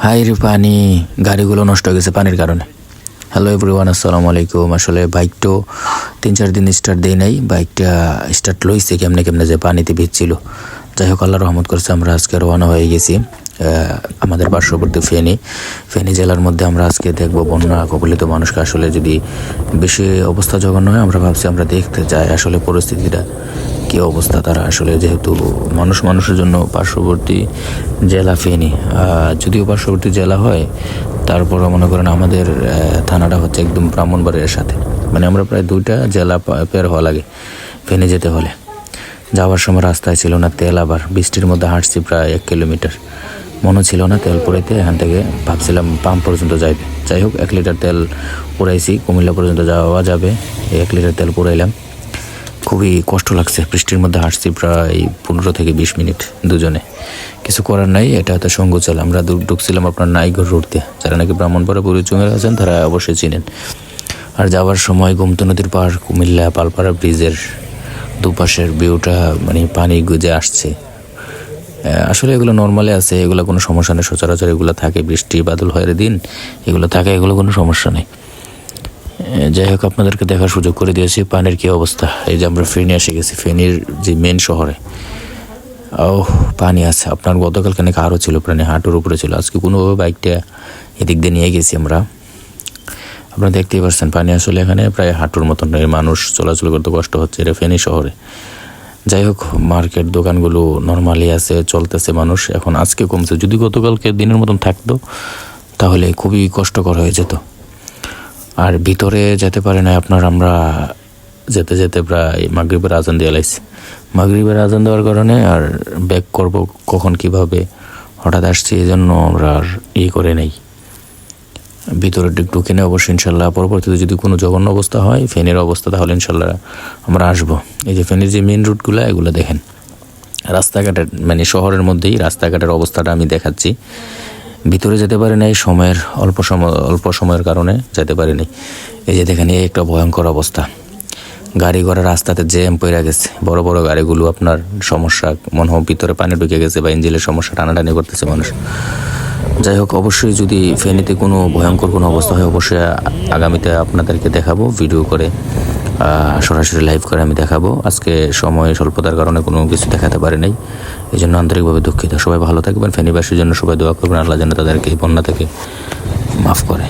High রে পানি গাড়িগুলো নষ্ট হয়ে গেছে পানির কারণে। হ্যালো এভরিওয়ান আসসালামু আলাইকুম। আসলে বাইকটো তিন চার দিন স্টার্ট দেই নাই, বাইকটা স্টার্ট লইছে কেমনে কেমনে যে পানিতে ভিজছিল। যাই হোক আল্লাহ রহমত করছে, আমরা আজকে রওনা হয়ে গেছি আমাদের পার্শ্ববর্তী ফেনী। ফেনী জেলার মধ্যে আমরা আজকে দেখব বন্যা, কবলিত মানুষকে। আসলে যদি বেশি অবস্থা জঘন্য হয়, আমরা ভাবছি আমরা দেখতে যাই আসলে পরিস্থিতিটা। কি অবস্থা তারা আসলে? যেহেতু মানুষ মানুষের জন্য পার্শ্ববর্তী জেলা ফেনী যদিও পার্শ্ববর্তী জেলা হয়, তারপরও মনে করেন আমাদের থানাটা হচ্ছে একদম ব্রাহ্মণবাড়ির সাথে। মানে আমরা প্রায় দুইটা জেলা পের হওয়া লাগে ফেনী যেতে হলে। যাওয়ার সময় রাস্তায় ছিল না তেল, আবার বৃষ্টির মধ্যে হাঁটছি প্রায় এক কিলোমিটার। মনে ছিল না তেল পুরাইতে, এখান থেকে ভাবছিলাম পাম্প পর্যন্ত যাইবে যাই হোক, এক লিটার তেল পুরাইছি, কুমিল্লা পর্যন্ত যাওয়া যাবে এক লিটার তেল পুরাইলাম। খুবই কষ্ট লাগছে। বৃষ্টির মধ্যে হাঁটছি প্রায় পনেরো থেকে বিশ মিনিট দুজনে। কিছু করার নাই, এটা হয়তো সঙ্গচাল আমরা দু- ঢুকছিলাম আপনার নাইগর রোড যারা নাকি ব্রাহ্মণপাড়া পরিচয় আছেন, তারা অবশ্যই চিনেন। আর যাওয়ার সময় গোমতী নদীর পাড় কুমিল্লা, পালপাড়া ব্রিজের দুপাশের ভিউটা মানে পানি গুজে আসছে। আসলে এগুলো নর্মালি আছে, এগুলো কোনো সমস্যা নেই। সচরাচর এগুলো থাকে, বৃষ্টি বাদল হয়ের দিন এগুলো থাকে, এগুলো কোনো সমস্যা নেই। যাই হোক, আপনাদেরকে দেখার সুযোগ করে দিয়েছি। পানির কি অবস্থা? এই যে আমরা ফেনী এসে গেছি, ফেনীর যে মেন শহরে। ও পানি আছে। আপনার গতকাল নাকি আরও ছিল, প্রাণী হাঁটুর উপরে ছিল। আজকে কোনোভাবে বাইকটা এদিক দিয়ে নিয়ে গেছি আমরা। আপনারা দেখতেই পাচ্ছেন পানি আসলে এখানে প্রায় হাঁটুর মতন মানুষ চলাচল করতে কষ্ট হচ্ছে এটা ফেনী শহরে। যাই হোক, মার্কেট দোকানগুলো নর্মালি আছে, চলতেছে মানুষ। এখন আজকে কমছে। যদি গতকালকে দিনের মতন থাকতো, তাহলে খুবই কষ্টকর হয়ে যেত। আর ভিতরে যেতে পারে না আপনার আমরা যেতে যেতে প্রায় মাগরীবের আজান দিয়ে লাইছি। মাগরীবের আজান দেওয়ার কারণে আর ব্যাক করব কখন কীভাবে, হঠাৎ আসছি এই জন্য আমরা আর ই করে নেই। ভিতরে একটু ঢুকে নেই অবশ্যই ইনশাল্লাহ, পরবর্তীতে যদি কোনো জঘন্য অবস্থা হয় ফেনের অবস্থা, তাহলে ইনশাল্লাহ আমরা আসব। এই যে ফেনের যে মেন রুটগুলো এগুলো দেখেন। রাস্তাঘাটের মানে শহরের মধ্যেই রাস্তাঘাটের অবস্থাটা আমি দেখাচ্ছি। ভিতরে যেতে পারি নাই, সময়ের, অল্প সময়, অল্প সময়ের কারণে যেতে পারি নাই। এই যে দেখেন, এই একটা ভয়ঙ্কর অবস্থা। গাড়ি ঘোড়া রাস্তাতে জ্যাম পড়ে গেছে। বড় বড় গাড়িগুলো আপনার সমস্যা, মনে হয় ভিতরে পানি ঢুকে গেছে বা ইঞ্জিনের সমস্যা, টানাটানি করতেছে মানুষ। যাই হোক, অবশ্যই যদি ফেনীতে কোনো ভয়ঙ্কর কোনো অবস্থা হয়, অবশ্যই আগামীতে আপনাদেরকে দেখাবো, ভিডিও করে। সরাসরি লাইভ করে আমি দেখাবো। আজকে সময় স্বল্পতার কারণে কোনো কিছু দেখাতে পারি নাই। এই জন্য আন্তরিকভাবে দুঃখিত। সবাই ভালো থাকবেন। ফেনীবাসীর জন্য সবাই দোয়া করবেন। আল্লাহ যেন তাদেরকে এই বন্যা থেকে মাফ করে।